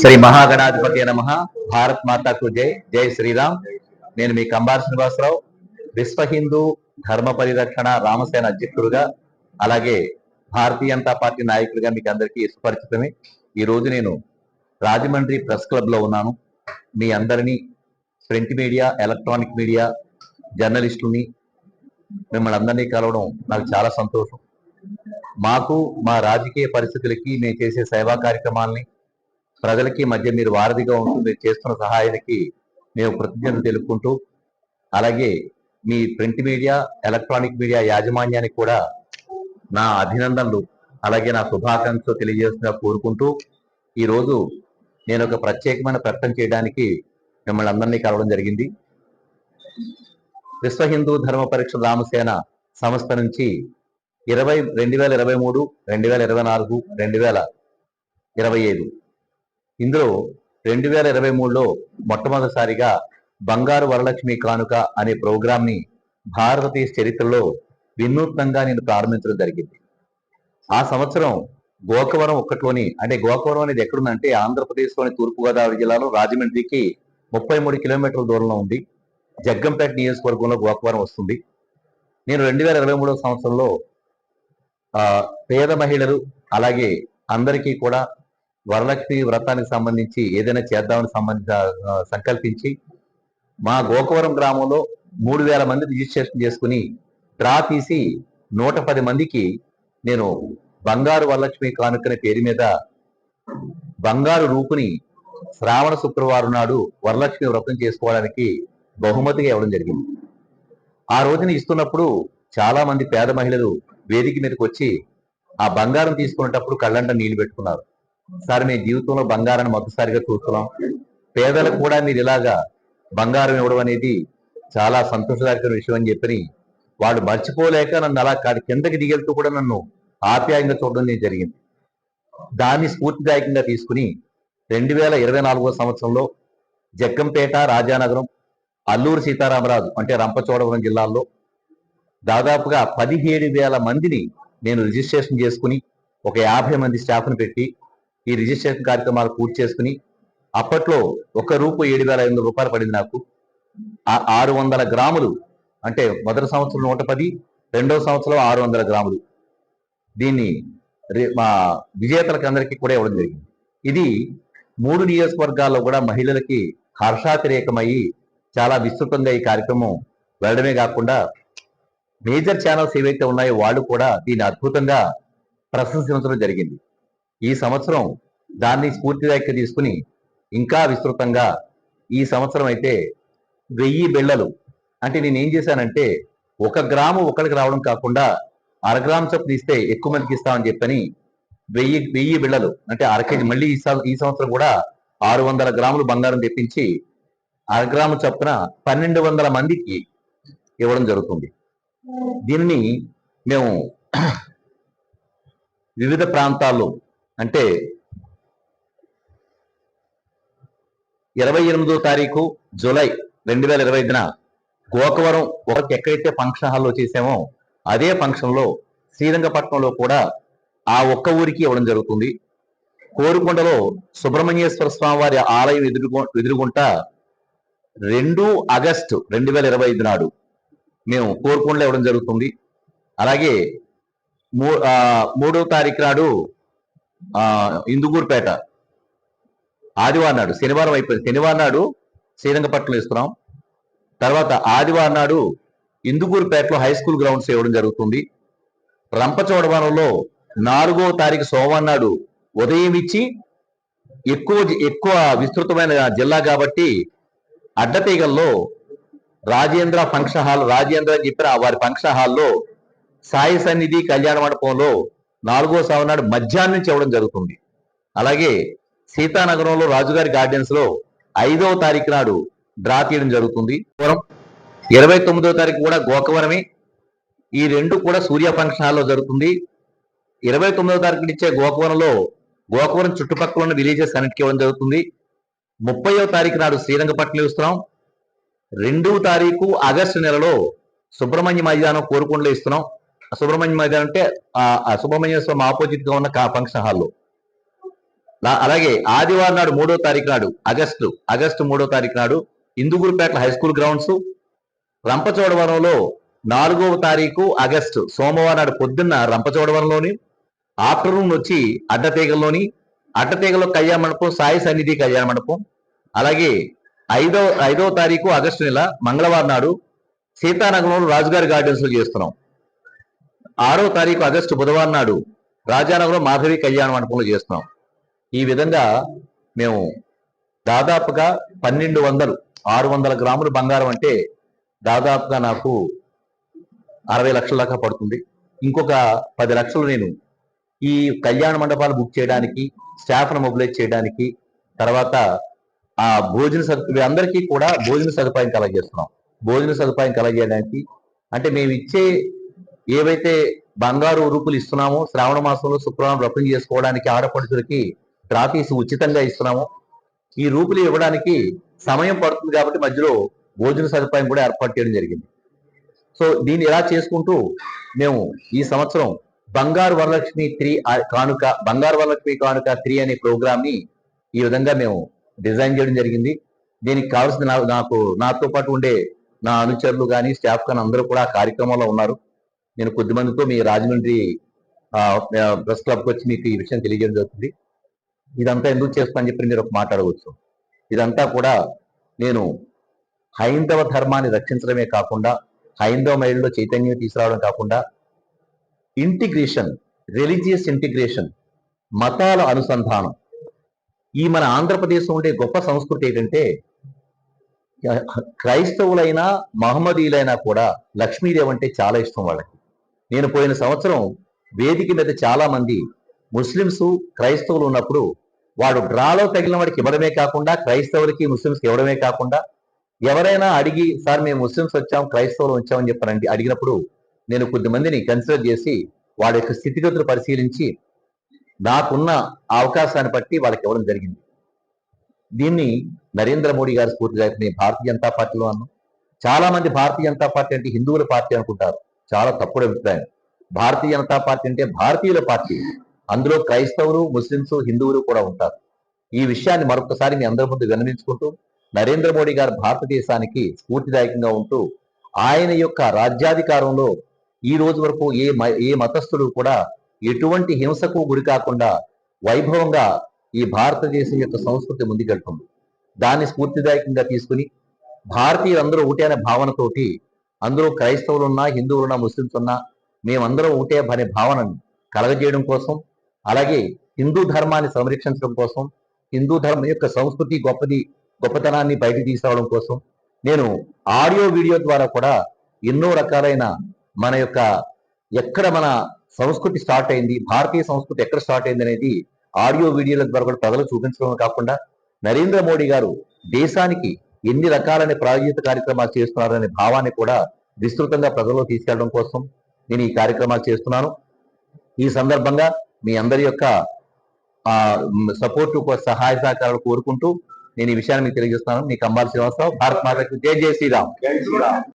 శ్రీ మహాగణాధిపతి నమ. భారత్ మాతాకు జై. జై శ్రీరామ్. నేను మీ కంబార్ శ్రీనివాసరావు. విశ్వ హిందూ ధర్మ పరిరక్షణ రామసేన అధ్యక్షుడుగా అలాగే భారతీయ జనతా పార్టీ నాయకుడిగా మీకు అందరికీ సుపరిచితమే. ఈ రోజు నేను రాజమండ్రి ప్రెస్ క్లబ్లో ఉన్నాను. మీ అందరినీ ప్రింట్ మీడియా ఎలక్ట్రానిక్ మీడియా జర్నలిస్టుని మిమ్మల్ని అందరినీ కలవడం నాకు చాలా సంతోషం. మాకు మా రాజకీయ పరిస్థితులకి మేము చేసే సేవా కార్యక్రమాలని ప్రజలకి మధ్య మీరు వారధిగా ఉంటుంది చేస్తున్న సహాయానికి మేము కృతజ్ఞత తెలుపుకుంటూ అలాగే మీ ప్రింట్ మీడియా ఎలక్ట్రానిక్ మీడియా యాజమాన్యానికి కూడా నా అభినందనలు అలాగే నా శుభాకాంక్షలు తెలియజేస్తున్నా కోరుకుంటూ ఈరోజు నేను ఒక ప్రత్యేకమైన ప్రకటన చేయడానికి మిమ్మల్ని అందరినీ కలవడం జరిగింది. విశ్వ హిందూ ధర్మ పరీక్ష రామసేన సంస్థ నుంచి ఇరవై రెండు వేల ఇరవై మూడు రెండు వేల ఇరవై నాలుగు రెండు వేల ఇరవై ఐదు ఇందులో రెండు వేల ఇరవై మూడులో మొట్టమొదటిసారిగా బంగారు వరలక్ష్మి కానుక అనే ప్రోగ్రామ్ని భారతదేశ చరిత్రలో వినూత్నంగా నేను ప్రారంభించడం జరిగింది. ఆ సంవత్సరం గోకవరం ఒక్కట్లోని అంటే గోకవరం అనేది ఎక్కడుందంటే ఆంధ్రప్రదేశ్లోని తూర్పుగోదావరి జిల్లాలో రాజమండ్రికి ముప్పై మూడు కిలోమీటర్ల దూరంలో ఉంది. జగ్గంపేట నియోజకవర్గంలో గోకవరం వస్తుంది. నేను రెండు వేల ఇరవై మూడవ సంవత్సరంలో పేద మహిళలు అలాగే అందరికీ కూడా వరలక్ష్మి వ్రతానికి సంబంధించి ఏదైనా చేద్దామని సంబంధించిన సంకల్పించి మా గోకవరం గ్రామంలో మూడు వేల మంది రిజిస్ట్రేషన్ చేసుకుని డ్రా తీసి నూట పది మందికి నేను బంగారు వరలక్ష్మి కానుకనే పేరు మీద బంగారు రూపుని శ్రావణ శుక్రవారం నాడు వరలక్ష్మి వ్రతం చేసుకోవడానికి బహుమతిగా ఇవ్వడం జరిగింది. ఆ రోజున ఇస్తున్నప్పుడు చాలా మంది పేద మహిళలు వేదిక మీదకి వచ్చి ఆ బంగారం తీసుకునేటప్పుడు కళ్ళంట నీళ్ళు పెట్టుకున్నారు. సార్ మీ జీవితంలో బంగారాన్ని మొదటిసారిగా చూస్తున్నాం. పేదలకు కూడా మీరు ఇలాగా బంగారం ఇవ్వడం అనేది చాలా సంతోషదాయకమైన విషయం అని చెప్పి వాళ్ళు మర్చిపోలేక నన్ను అలా కిందకి దిగెళ్తూ కూడా నన్ను ఆప్యాయంగా చూడడం నేను జరిగింది. దాన్ని స్ఫూర్తిదాయకంగా తీసుకుని రెండు వేల ఇరవై నాలుగో సంవత్సరంలో జగ్గంపేట రాజానగరం అల్లూరు సీతారామరాజు అంటే రంపచోడవరం జిల్లాల్లో దాదాపుగా పదిహేడు వేల మందిని నేను రిజిస్ట్రేషన్ చేసుకుని ఒక యాభై మంది స్టాఫ్ని పెట్టి ఈ రిజిస్ట్రేషన్ కార్యక్రమాలు పూర్తి చేసుకుని అప్పట్లో ఒక రూపు ఏడు వేల ఐదు రూపాయలు పడింది నాకు. ఆరు వందల గ్రాములు అంటే మొదటి సంవత్సరం నూట పది రెండవ సంవత్సరం ఆరు వందల గ్రాములు. దీన్ని మా విజేతలకి అందరికీ కూడా ఇవ్వడం జరిగింది. ఇది మూడు నియోజకవర్గాల్లో కూడా మహిళలకి హర్షాతిరేకమయ్యి చాలా విస్తృతంగా ఈ కార్యక్రమం వెళ్ళడమే కాకుండా మేజర్ ఛానల్స్ ఏవైతే ఉన్నాయో వాళ్ళు కూడా దీన్ని అద్భుతంగా ప్రశంసించడం జరిగింది. ఈ సంవత్సరం దాన్ని స్ఫూర్తిదాయక తీసుకుని ఇంకా విస్తృతంగా ఈ సంవత్సరం అయితే వెయ్యి బిళ్ళలు. అంటే నేను ఏం చేశానంటే ఒక గ్రాము ఒకరికి రావడం కాకుండా అర గ్రామ్ చొప్పున ఇస్తే ఎక్కువ మందికి ఇస్తామని చెప్పని వెయ్యి వెయ్యి బిళ్ళలు. అంటే అరకేజీ మళ్ళీ ఈ సంవత్సరం కూడా ఆరు వందల గ్రాములు బంగారం తెప్పించి అరగ్రాము చొప్పున పన్నెండు వందల మందికి ఇవ్వడం జరుగుతుంది. దీనిని మేము వివిధ ప్రాంతాల్లో అంటే ఇరవై ఎనిమిదో తారీఖు జూలై రెండు వేల ఇరవై ఐదున గోకవరం ఒకటి ఎక్కడైతే ఫంక్షన్ హాల్లో చేసామో అదే ఫంక్షన్లో శ్రీరంగపట్నంలో కూడా ఆ ఒక్క ఊరికి ఇవ్వడం జరుగుతుంది. కోరుకొండలో సుబ్రహ్మణ్యేశ్వర స్వామి వారి ఆలయం ఎదురుగు ఎదురుగుంట రెండు ఆగస్టు రెండు వేల ఇరవై ఐదు నాడు మేము కోరుకొండలో ఇవ్వడం జరుగుతుంది. అలాగే మూ ఆ, మూడో తారీఖు నాడు ఇందుగూరుపేట. ఆదివారం నాడు శనివారం అయిపోయింది. శనివారం నాడు శ్రీరంగపట్నం ఇస్తున్నాం తర్వాత ఆదివారం నాడు ఇందుగూరుపేటలో హై స్కూల్ గ్రౌండ్స్ ఇవ్వడం జరుగుతుంది. రంపచోడవరంలో నాలుగో తారీఖు సోమవారం నాడు ఉదయం ఇచ్చి ఎక్కువ ఎక్కువ విస్తృతమైన జిల్లా కాబట్టి అడ్డతీగల్లో రాజేంద్ర ఫంక్షన్ హాల్ రాజేంద్ర అని చెప్పిన వారి ఫంక్షన్ హాల్లో సాయి సన్నిధి కళ్యాణ మండపంలో నాలుగో సోమవారం నాడు మధ్యాహ్నం నుంచి ఇవ్వడం జరుగుతుంది. అలాగే సీతానగరంలో రాజుగారి గార్డెన్స్లో ఐదవ తారీఖు నాడు డ్రా తీయడం జరుగుతుంది. ఇరవై తొమ్మిదో తారీఖు కూడా గోకవరమే ఈ రెండు కూడా సూర్య ఫంక్షన్ హాల్లో జరుగుతుంది. ఇరవై తొమ్మిదో తారీఖు ఇచ్చే గోకవరంలో గోకవరం చుట్టుపక్కల ఉన్న విలేజెస్ అన్నిటికీ ఇవ్వడం జరుగుతుంది. ముప్పయో తారీఖు నాడు శ్రీరంగపట్నం ఇస్తున్నాం. రెండవ తారీఖు ఆగస్టు నెలలో సుబ్రహ్మణ్య మైదానం కోరుకొండలో ఇస్తున్నాం. సుబ్రహ్మణ్యం మైదానం అంటే ఆ- సుబ్రహ్మణ్య స్వామి ఆపోజిట్గా ఉన్న ఫంక్షన్ హాల్లో. అలాగే ఆదివారం నాడు మూడో తారీఖు నాడు ఆగస్టు ఆగస్టు మూడో తారీఖు నాడు ఇందుగురుపేట హై స్కూల్ గ్రౌండ్స్. రంపచోడవరంలో నాలుగవ తారీఖు ఆగస్టు సోమవారం నాడు పొద్దున్న రంపచోడవరంలోని ఆఫ్టర్నూన్ వచ్చి అడ్డతీగల్లోని అడ్డతీగలో కళ్యాణ మండపం సాయి సన్నిధి కళ్యాణ మండపం. అలాగే ఐదో ఐదవ తారీఖు ఆగస్టు నెల మంగళవారం నాడు సీతానగరంలో రాజుగారి గార్డెన్స్లో చేస్తున్నాం. ఆరో తారీఖు ఆగస్టు బుధవారం నాడు రాజానగరం మాధవి కళ్యాణ మండపంలో చేస్తున్నాం. ఈ విధంగా మేము దాదాపుగా పన్నెండు వందలు ఆరు వందల గ్రాములు బంగారం అంటే దాదాపుగా నాకు అరవై లక్షల దాకా పడుతుంది. ఇంకొక పది లక్షలు నేను ఈ కళ్యాణ మండపాలు బుక్ చేయడానికి స్టాఫ్ను మొబిలైజ్ చేయడానికి తర్వాత ఆ భోజన సదుపాయం అందరికీ కూడా భోజన సదుపాయం కలగజేస్తున్నాం. భోజన సదుపాయం కలగజేయడానికి అంటే మేము ఇచ్చే ఏవైతే బంగారు రూపులు ఇస్తున్నామో శ్రావణ మాసంలో శుక్రవారం వ్రతం చేసుకోవడానికి ఆడపడుచులకి డ్రాపీస్ ఉచితంగా ఇస్తున్నాము. ఈ రూపులు ఇవ్వడానికి సమయం పడుతుంది కాబట్టి మధ్యలో భోజన సదుపాయం కూడా ఏర్పాటు చేయడం జరిగింది. సో దీన్ని ఇలా చేసుకుంటూ మేము ఈ సంవత్సరం బంగారు వరలక్ష్మి త్రీ కానుక బంగారు వరలక్ష్మి కానుక త్రీ అనే ప్రోగ్రామ్ని ఈ విధంగా మేము డిజైన్ చేయడం జరిగింది. దీనికి కావాల్సిన నాకు నాతో పాటు ఉండే నా అనుచరులు కానీ స్టాఫ్ కానీ అందరూ కూడా ఆ కార్యక్రమంలో ఉన్నారు. నేను కొద్ది మందితో మీ రాజమండ్రి ప్రెస్ క్లబ్కి వచ్చి మీకు ఈ విషయం తెలియజేయడం జరుగుతుంది. ఇదంతా ఎందుకు చేస్తానని చెప్పి మీరు ఒక మాట్లాడవచ్చు ఇదంతా కూడా నేను హైందవ ధర్మాన్ని రక్షించడమే కాకుండా హైందవ మహిళలో చైతన్యం తీసుకురావడం కాకుండా ఇంటిగ్రేషన్ రిలీజియస్ ఇంటిగ్రేషన్ మతాల అనుసంధానం ఈ మన ఆంధ్రప్రదేశ్ ఉండే గొప్ప సంస్కృతి ఏంటంటే క్రైస్తవులైనా మహమ్మదీయులైనా కూడా లక్ష్మీదేవి అంటే చాలా ఇష్టం వాళ్ళకి. నేను పోయిన సంవత్సరం వేదిక మీద చాలా మంది ముస్లిమ్స్ క్రైస్తవులు ఉన్నప్పుడు వాడు డ్రాలో తగిలిన వాడికి ఇవ్వడమే కాకుండా క్రైస్తవులకి ముస్లిమ్స్కి ఇవ్వడమే కాకుండా ఎవరైనా అడిగి సార్ మేము ముస్లిమ్స్ వచ్చాం క్రైస్తవులు వచ్చామని చెప్పారండి అడిగినప్పుడు నేను కొద్ది మందిని కన్సిడర్ చేసి వాడి యొక్క స్థితిగతులు పరిశీలించి నాకున్న అవకాశాన్ని బట్టి వాళ్ళకి ఇవ్వడం జరిగింది. దీన్ని నరేంద్ర మోడీ గారి స్ఫూర్తిగా నేను భారతీయ జనతా పార్టీలో అన్నాను చాలా మంది భారతీయ జనతా పార్టీ అంటే హిందువుల పార్టీ అనుకుంటారు. చాలా తప్పుడు అభిప్రాయం. భారతీయ జనతా పార్టీ అంటే భారతీయుల పార్టీ. అందులో క్రైస్తవులు ముస్లింస్ హిందువులు కూడా ఉంటారు. ఈ విషయాన్ని మరొకసారి మీ అందరి ముందు విన్నవించుకుంటూ నరేంద్ర మోడీ గారు భారతదేశానికి స్ఫూర్తిదాయకంగా ఉంటూ ఆయన యొక్క రాజ్యాధికారంలో ఈ రోజు వరకు ఏ మ- ఏ మతస్థుడు కూడా ఎటువంటి హింసకు గురి కాకుండా వైభవంగా ఈ భారతదేశం యొక్క సంస్కృతి ముందుకెళ్తుంది. దాన్ని స్ఫూర్తిదాయకంగా తీసుకుని భారతీయులందరూ ఒకటే అనే భావనతోటి అందరూ క్రైస్తవులు ఉన్నా హిందువులు ఉన్నా ముస్లింస్ ఉన్నా మేమందరం ఒకటే అనే భావనను కలగజేయడం కోసం అలాగే హిందూ ధర్మాన్ని సంరక్షించడం కోసం హిందూ ధర్మం యొక్క సంస్కృతి గొప్పది గొప్పతనాన్ని బయటకు తీసుకురావడం కోసం నేను ఆడియో వీడియో ద్వారా కూడా ఎన్నో రకాలైన మన యొక్క ఎక్కడ మన సంస్కృతి స్టార్ట్ అయింది భారతీయ సంస్కృతి ఎక్కడ స్టార్ట్ అయింది అనేది ఆడియో వీడియోల ద్వారా కూడా ప్రజలకు చూపించడం కాకుండా నరేంద్ర మోడీ గారు దేశానికి ఎన్ని రకాలైన ప్రాయోజిత కార్యక్రమాలు చేస్తున్నారనే భావాన్ని కూడా విస్తృతంగా ప్రజల్లో తీసుకెళ్ళడం కోసం నేను ఈ కార్యక్రమాలు చేస్తున్నాను. ఈ సందర్భంగా మీ అందరి యొక్క సపోర్టు సహాయ సహకారాలు కోరుకుంటూ నేను ఈ విషయాన్ని మీకు తెలియజేస్తున్నాను. మీకు అంబాల్ శ్రీనివాసరావు భారత్ మాతకు జై జై శ్రీరామ్.